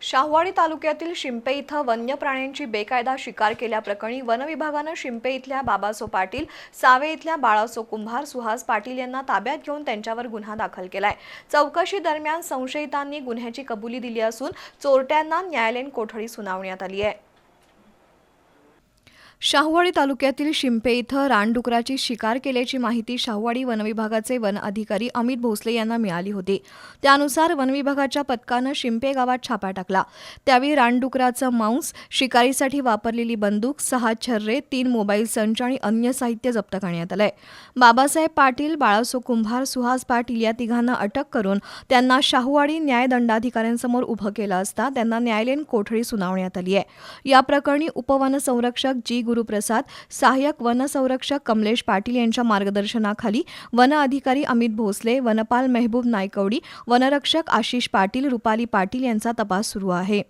शाहवाडी तालुक्यातील शिंपे इथं वन्य प्राण्यांची बेकायदा शिकार केल्याप्रकरणी वनविभागानं शिंपे इथल्या बाबासो पाटील सावे इथल्या बाळासो कुंभार सुहास पाटील यांना ताब्यात घेऊन त्यांच्यावर गुन्हा दाखल केलाय. चौकशी दरम्यान संशयितांनी गुन्ह्याची कबुली दिली असून चोरट्यांना न्यायालयीन कोठडी सुनावण्यात आली आहे. शाहवाडी तालुक्यातील शिंपे इथं रानडुकराची शिकार केल्याची माहिती शाहवाडी वनविभागाचे वन अधिकारी अमित भोसले यांना मिळाली होती. त्यानुसार वनविभागाच्या पथकानं शिंपे गावात छापा टाकला. त्यावेळी रानडुकराचं मांस शिकारीसाठी वापरलेली बंदूक सहा छर्रे तीन मोबाईल संच आणि अन्य साहित्य जप्त करण्यात आलंय. बाबासाहेब पाटील बाळासो कुंभार सुहास पाटील या तिघांना अटक करून त्यांना शाहूवाडी न्यायदंडाधिकाऱ्यांसमोर उभं केलं असता त्यांना न्यायालयीन कोठडी सुनावण्यात आली आहे. या प्रकरणी उपवनसंरक्षक जी. गुरुप्रसाद सहाय्यक वनसंरक्षक कमलेश पाटील यांच्या मार्गदर्शनाखाली वन अधिकारी अमित भोसले वनपाल मेहबूब नायकवडी वनरक्षक आशिष पाटील रुपाली पाटील यांचा तपास सुरू आहे.